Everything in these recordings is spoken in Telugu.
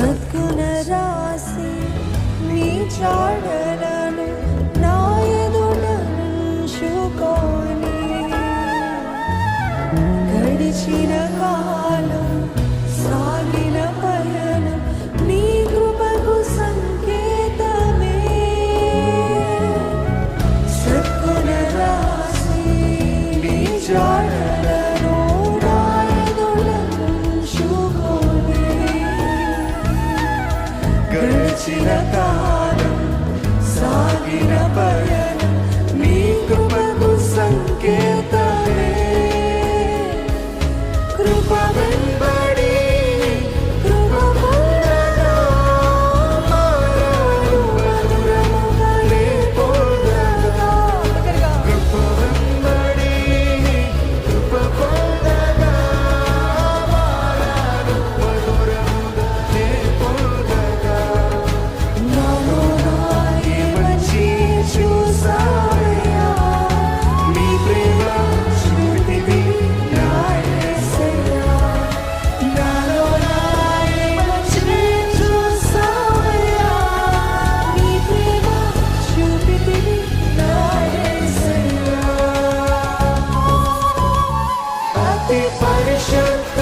गुण रासि चाड గడిచిన కాలం సాగిన be punisher.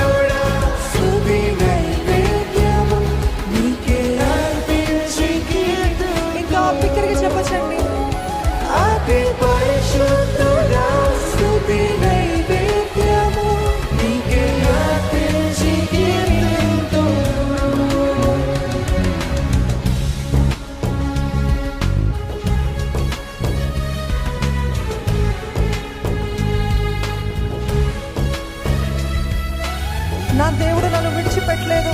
నా దేవుడు నన్ను విడిచిపెట్టలేదు.